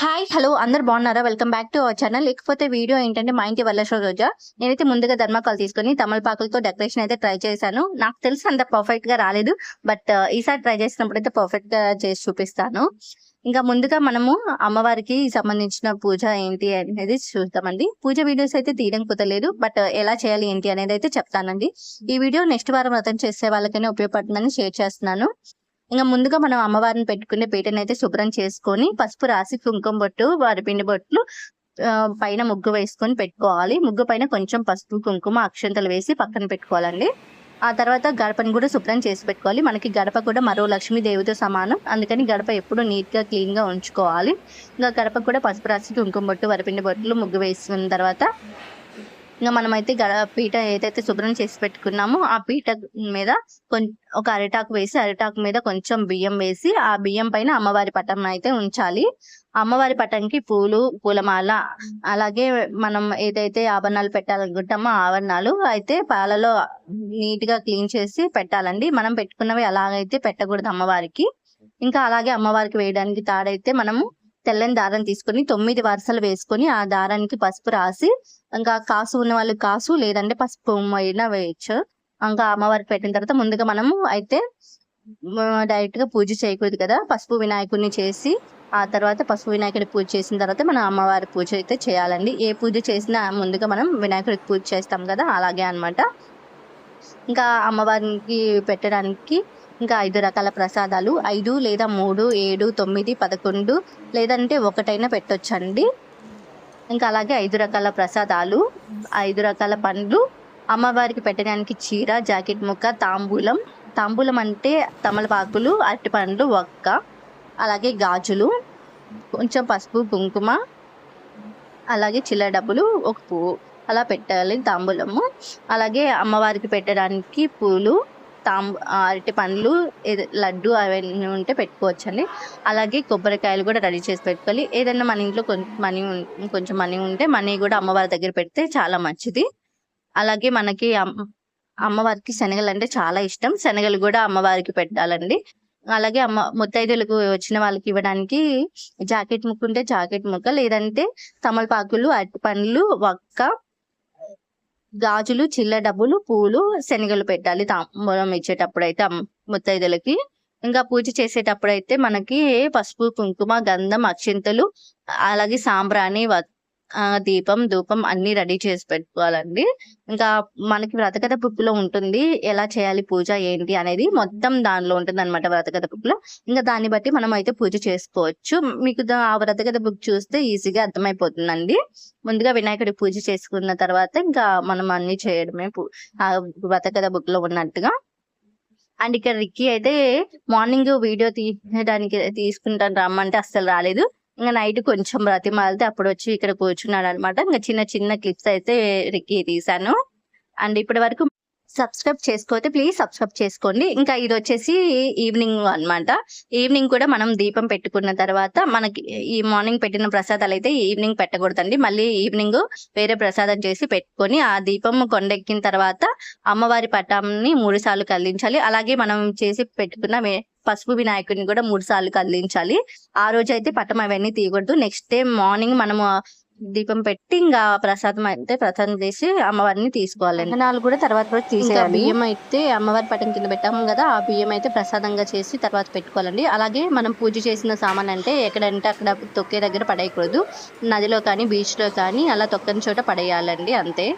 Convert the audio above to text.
Hi hello అందరు బాగున్నారా? Welcome back to our channel లేకపోతే వీడియో ఏంటంటే మా ఇంటి వల్ల రోజా. నేనైతే ముందుగా ధర్మకాలు తీసుకొని తమలపాకులతో డెకరేషన్ అయితే ట్రై చేశాను. నాకు తెలిసి అంత పర్ఫెక్ట్గా రాలేదు బట్ uh, ఈసారి ట్రై చేసినప్పుడు అయితే పర్ఫెక్ట్గా చేసి చూపిస్తాను. ఇంకా ముందుగా మనము అమ్మవారికి సంబంధించిన పూజ ఏంటి అనేది చూద్దామండి. పూజ వీడియోస్ అయితే తీయడం కుదరలేదు బట్ uh, ఎలా చేయాలి ఏంటి అనేది అయితే చెప్తానండి. ఈ వీడియో నెక్స్ట్ వారం వ్రతం చేసే వాళ్ళకైనా ఉపయోగపడుతుందని షేర్ చేస్తున్నాను. ఇంకా ముందుగా మనం అమ్మవారిని పెట్టుకునే పీటను అయితే శుభ్రం చేసుకొని పసుపు రాసి కుంకుమ బొట్టు వారి పిండి బొట్లు పైన ముగ్గు వేసుకొని పెట్టుకోవాలి. ముగ్గు పైన కొంచెం పసుపు కుంకుమ అక్షంతలు వేసి పక్కన పెట్టుకోవాలండి. ఆ తర్వాత గడపను కూడా శుభ్రం చేసి పెట్టుకోవాలి. మనకి గడప కూడా మరో లక్ష్మీదేవితో సమానం. అందుకని గడప ఎప్పుడు నీట్గా క్లీన్గా ఉంచుకోవాలి. ఇంకా గడప కూడా పసుపు రాసి కుంకుమ బొట్టు వరిపిండి బొట్లు ముగ్గు వేసుకున్న తర్వాత ఇంకా మనమైతే గడ పీట ఏదైతే శుభ్రం చేసి పెట్టుకున్నామో ఆ పీట మీద ఒక అరిటాకు వేసి అరిటాకు మీద కొంచెం బియ్యం వేసి ఆ బియ్యం పైన అమ్మవారి పటం అయితే ఉంచాలి. అమ్మవారి పటంకి పూలు పూలమాల అలాగే మనం ఏదైతే ఆభరణాలు పెట్టాలనుకుంటామో ఆభరణాలు అయితే పాలలో నీట్గా క్లీన్ చేసి పెట్టాలండి. మనం పెట్టుకున్నవి అలాగైతే పెట్టకూడదు అమ్మవారికి. ఇంకా అలాగే అమ్మవారికి వేయడానికి తాడైతే మనము తెల్లని దారం తీసుకొని తొమ్మిది వరుసలు వేసుకొని ఆ దారానికి పసుపు రాసి ఇంకా కాసు ఉన్న వాళ్ళు కాసు లేదంటే పసుపు అయినా వేయచ్చు. ఇంకా అమ్మవారికి పెట్టిన తర్వాత ముందుగా మనము అయితే డైరెక్ట్గా పూజ చేయకూడదు కదా. పసుపు వినాయకుడిని చేసి ఆ తర్వాత పసుపు వినాయకుడి పూజ చేసిన తర్వాత మనం అమ్మవారి పూజ అయితే చేయాలండి. ఏ పూజ చేసినా ముందుగా మనం వినాయకుడికి పూజ చేస్తాం కదా అలాగే అన్నమాట. ఇంకా అమ్మవారికి పెట్టడానికి ఇంకా ఐదు రకాల ప్రసాదాలు. ఐదు లేదా మూడు ఏడు తొమ్మిది పదకొండు లేదంటే ఒకటైనా పెట్టొచ్చండి. ఇంకా అలాగే ఐదు రకాల ప్రసాదాలు ఐదు రకాల పండ్లు. అమ్మవారికి పెట్టడానికి చీర జాకెట్ ముక్క తాంబూలం. తాంబూలం అంటే తమలపాకులు అరటి పండ్లు ఒక్క అలాగే గాజులు కొంచెం పసుపు కుంకుమ అలాగే చిల్లర డబ్బులు ఒక పువ్వు. అలా పెట్టాలి తాంబూలము. అలాగే అమ్మవారికి పెట్టడానికి పూలు తాంబు అరటి పండ్లు లడ్డు అవన్నీ ఉంటే పెట్టుకోవచ్చండి. అలాగే కొబ్బరికాయలు కూడా రెడీ చేసి పెట్టుకోవాలి. ఏదైనా మన ఇంట్లో కొంచెం మనీ కొంచెం మనీ ఉంటే మనీ కూడా అమ్మవారి దగ్గర పెడితే చాలా మంచిది. అలాగే మనకి అమ్- అమ్మవారికి శనగలు అంటే చాలా ఇష్టం. శనగలు కూడా అమ్మవారికి పెట్టాలండి. అలాగే అమ్మ ముత్తైదులకు వచ్చిన వాళ్ళకి ఇవ్వడానికి జాకెట్ ముక్క ఉంటే జాకెట్ ముక్క లేదంటే తమలపాకులు అరటి పండ్లు వక్క గాజులు చిల్ల డబ్బులు పూలు శనగలు పెట్టాలి తాంబూలం ఇచ్చేటప్పుడు అయితే ముత్తైదులకి. ఇంకా పూజ చేసేటప్పుడు అయితే మనకి పసుపు కుంకుమ గంధం అక్షింతలు అలాగే సాంబ్రాణి వ- దీపం ధూపం అన్ని రెడీ చేసి పెట్టుకోవాలండి. ఇంకా మనకి వ్రతకథ బుక్లో ఉంటుంది. ఎలా చేయాలి పూజ ఏంటి అనేది మొత్తం దానిలో ఉంటుంది అనమాట వ్రతకథ బుక్లో ఇంకా దాన్ని బట్టి మనం అయితే పూజ చేసుకోవచ్చు. మీకు ఆ వ్రతకథ బుక్ చూస్తే ఈజీగా అర్థమైపోతుందండి. ముందుగా వినాయకుడి పూజ చేసుకున్న తర్వాత ఇంకా మనం అన్ని చేయడమే ఆ వ్రతకథ బుక్లో ఉన్నట్టుగా. అండ్ ఇక్కడ రిక్కీ అయితే మార్నింగ్ వీడియో తీయడానికి తీసుకుంటాను రమ్మంటే అస్సలు రాలేదు. ఇంకా నైట్ కొంచెం బ్రతిమాలితే అప్పుడు వచ్చి ఇక్కడ కూర్చున్నాడు అనమాట ఇంకా చిన్న చిన్న క్లిప్స్ అయితే రిక్కీ తీసాను అండ్ ఇప్పటి వరకు సబ్స్క్రైబ్ చేసుకోతే ప్లీజ్ సబ్స్క్రైబ్ చేసుకోండి. ఇంకా ఇది వచ్చేసి ఈవినింగ్ అన్నమాట. ఈవినింగ్ కూడా మనం దీపం పెట్టుకున్న తర్వాత మనకి ఈ మార్నింగ్ పెట్టిన ప్రసాదాలు అయితే ఈవినింగ్ పెట్టకూడదండి. మళ్ళీ ఈవినింగ్ వేరే ప్రసాదం చేసి పెట్టుకొని ఆ దీపం కొండెక్కిన తర్వాత అమ్మవారి పటాన్ని మూడు సార్లు కదిలించాలి. అలాగే మనం చేసి పెట్టుకున్న పసుపు వినాయకుడిని కూడా మూడు సార్లు కదిలించాలి. ఆ రోజు అయితే పటం అవన్నీ తీయకూడదు. నెక్స్ట్ డే మార్నింగ్ మనము దీపం పెట్టి ఇంకా ప్రసాదం అయితే ప్రసాదం చేసి అమ్మవారిని తీసుకోవాలి. నాలుగు కూడా తర్వాత రోజు తీసేయాలి. బియ్యం అయితే అమ్మవారి పటం కింద పెట్టాము కదా ఆ బియ్యం అయితే ప్రసాదంగా చేసి తర్వాత పెట్టుకోవాలండి. అలాగే మనం పూజ చేసిన సామాన్ అంటే ఎక్కడంటే అక్కడ తొక్కే దగ్గర పడేయకూడదు. నదిలో కానీ బీచ్లో కానీ అలా తొక్కని చోట పడేయాలండి అంతే.